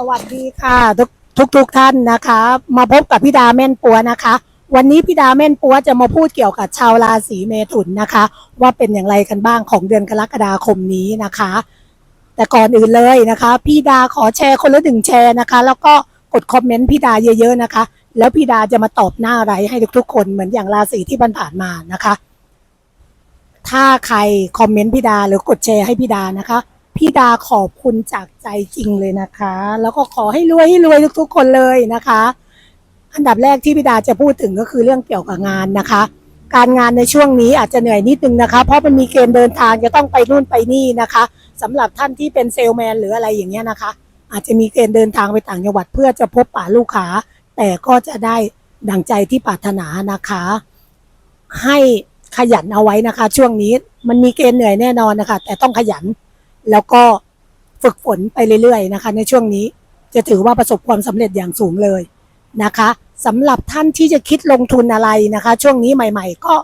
สวัสดีค่ะ ทุกทุกทกท่านนะคะ มาพบกับพี่ดาแม่นปัวนะคะ วันนี้พี่ดาแม่นปัวจะมาพูดเกี่ยวกับชาวราศีเมถุนนะคะ ว่าเป็นอย่างไรกันบ้างของเดือนกรกฎาคมนี้นะคะ แต่ก่อนอื่นเลยนะคะ พี่ดาขอแชร์คนละหนึ่งแชร์นะคะ แล้วก็กดคอมเมนต์พี่ดาเยอะๆนะคะ แล้วพี่ดาจะมาตอบหน้าไรให้ทุกๆ คนเหมือนอย่างราศีที่ผ่านมานะคะ ถ้าใครคอมเมนต์พี่ดาหรือกดแชร์ให้พี่ดานะคะ พี่ดาขอบคุณจากใจจริงเลยนะคะ แล้วก็ขอให้รวยให้รวยทุกๆคนเลยนะคะ อันดับแรกที่พี่ดาจะพูดถึงก็คือเรื่องเกี่ยวกับงานนะคะ การงานในช่วงนี้อาจจะเหนื่อยนิดนึงนะคะ เพราะมันมีเกณฑ์เดินทางจะต้องไปนู่นไปนี่นะคะสำหรับท่านที่เป็นเซลแมนหรืออะไรอย่างเงี้ยนะคะ อาจจะมีเกณฑ์เดินทางไปต่างจังหวัดเพื่อจะพบปะลูกค้า แต่ก็จะได้ดังใจที่ปรารถนานะคะ ให้ขยันเอาไว้นะคะ ช่วงนี้มันมีเกณฑ์เหนื่อยแน่นอนนะคะ แต่ต้องขยัน แล้วก็ฝึกฝนไปเรื่อยๆนะคะ ในช่วงนี้จะถือว่าประสบความสำเร็จอย่างสูงเลยนะคะสำหรับท่านที่จะคิดลงทุนอะไรนะคะ ช่วงนี้ใหม่ ๆ ก็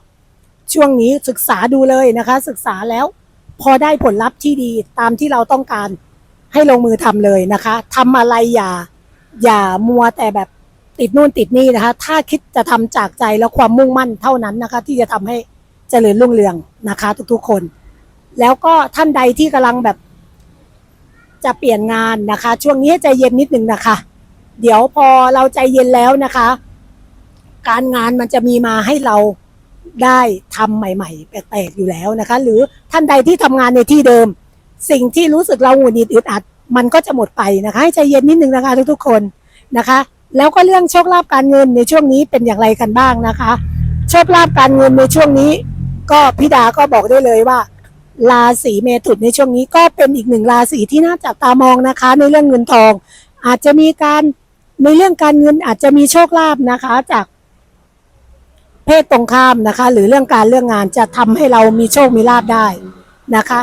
ช่วงนี้ศึกษาดูเลยนะคะ ศึกษาแล้วพอได้ผลลัพธ์ที่ดีตามที่เราต้องการให้ลงมือทำเลยนะคะทำอะไรอย่าอย่ามัวแต่แบบติดนู่นติดนี่นะคะ ถ้าคิดจะทำจากใจแล้วความมุ่งมั่นเท่านั้นนะคะ ที่จะทำให้เจริญรุ่งเรืองนะคะ ทุกๆคน แล้วก็ท่านใดที่กำลังแบบจะเปลี่ยนงานนะคะ ช่วงนี้ใจเย็นนิดนึงนะคะ เดี๋ยวพอเราใจเย็นแล้วนะคะ การงานมันจะมีมาให้เราได้ทำใหม่ ๆ แปลกๆอยู่แล้วนะคะ หรือท่านใดที่ทำงานในที่เดิม สิ่งที่รู้สึกเราหงุดหงิดอึดอัด มันก็จะหมดไปนะคะ ให้ใจเย็นนิดนึงนะคะ ทุกๆคนนะคะ แล้วก็เรื่องโชคลาภการเงินในช่วงนี้เป็นอย่างไรกันบ้างนะคะ โชคลาภการเงินในช่วงนี้ ก็พิดาก็บอกได้เลยว่า ราศีเมถุนในช่วงนี้ก็เป็นอีกหนึ่งราศีที่น่าจับตามองนะคะ ในเรื่องเงินทอง อาจจะมีการในเรื่องการเงินอาจจะมีโชคลาภนะคะ จากเพศตรงข้ามนะคะ หรือเรื่องการเรื่องงานจะทำให้เรามีโชคมีลาภได้นะคะ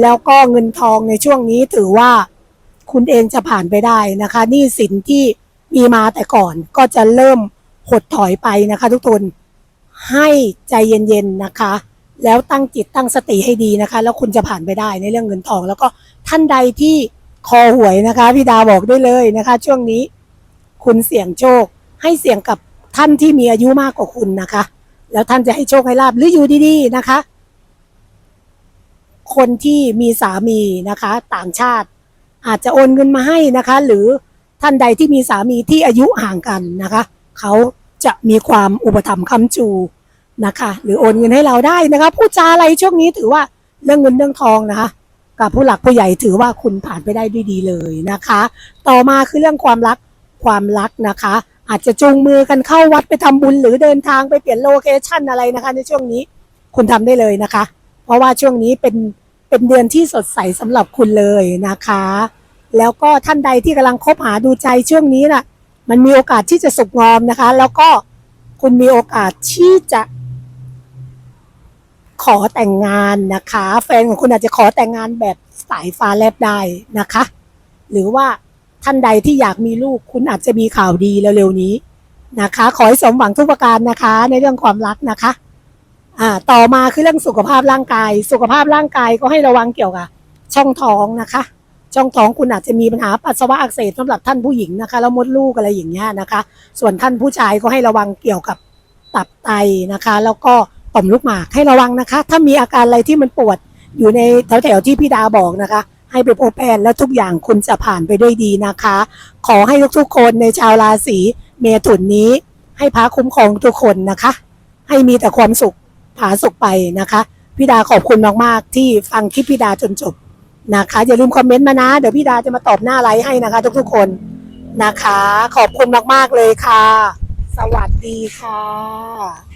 แล้วก็เงินทองในช่วงนี้ถือว่าคุณเองจะผ่านไปได้นะคะนี่สินที่มีมาแต่ก่อนก็จะเริ่มหดถอยไปนะคะ ทุกคนให้ใจเย็นๆนะคะ แล้วตั้งจิตตั้งสติให้ดีนะคะ แล้วคุณจะผ่านไปได้ในเรื่องเงินทอง แล้วก็ท่านใดที่คอหวยนะคะพี่ดาบอกได้เลยนะคะ ช่วงนี้คุณเสี่ยงโชค ให้เสี่ยงกับท่านที่มีอายุมากกว่าคุณนะคะ แล้วท่านจะให้โชคให้ลาบหรืออยู่ดีๆนะคะ คนที่มีสามีนะคะ ต่างชาติ อาจจะโอนเงินมาให้นะคะ หรือท่านใดที่มีสามีที่อายุห่างกันนะคะ เขาจะมีความอุปถัมภ์ค้ำจู นะคะ หรือโอนเงินให้เราได้นะคะพูดจาอะไรช่วงนี้ถือว่าเรื่องเงินเรื่องทองนะคะ กับผู้หลักผู้ใหญ่ถือว่าคุณผ่านไปได้ด้วยดีเลยนะคะ ต่อมาคือเรื่องความรักความรักนะคะ อาจจะจูงมือกันเข้าวัดไปทำบุญหรือเดินทางไปเปลี่ยนโลเคชั่นอะไรนะคะ ในช่วงนี้คุณทำได้เลยนะคะ เพราะว่าช่วงนี้เป็นเป็นเดือนที่สดใสสำหรับคุณเลยนะคะ แล้วก็ท่านใดที่กำลังคบหาดูใจช่วงนี้น่ะ มันมีโอกาสที่จะสุกงอมนะคะ แล้วก็คุณมีโอกาสที่จะ ขอแต่งงานนะคะ แฟนของคุณอาจจะขอแต่งงานแบบสายฟ้าแลบได้นะคะ หรือว่าท่านใดที่อยากมีลูกคุณอาจจะมีข่าวดีเร็วๆนี้นะคะ ขอให้สมหวังทุกประการนะคะ ในเรื่องความรักนะคะอ่าต่อมาคือเรื่องสุขภาพร่างกาย สุขภาพร่างกายก็ให้ระวังเกี่ยวกับช่องท้องนะคะ ช่องท้องคุณอาจจะมีปัญหาปัสสาวะอักเสบสำหรับท่านผู้หญิงนะคะแล้วมดลูกอะไรอย่างเงี้ยนะคะ ส่วนท่านผู้ชายก็ให้ระวังเกี่ยวกับตับไตนะคะ แล้วก็ ต่อมลูกหมากให้ระวังนะคะ ถ้ามีอาการอะไรที่มันปวดอยู่ในแถวๆที่พี่ดาบอกนะคะ ให้ไปพบแพทย์แล้วทุกอย่างคุณจะผ่านไปด้วยดีนะคะ ขอให้ทุกๆคนในชาวราศีเมถุนนี้ ให้พระคุ้มครองทุกคนนะคะ ให้มีแต่ความสุขผาสุขไปนะคะพี่ดาขอบคุณมากๆที่ฟังคลิปพี่ดาจนจบนะคะ อย่าลืมคอมเมนต์มานะ เดี๋ยวพี่ดาจะมาตอบหน้าไลฟ์ให้นะคะ ทุกๆคนนะคะ ขอบคุณมากๆเลยค่ะ สวัสดีค่ะ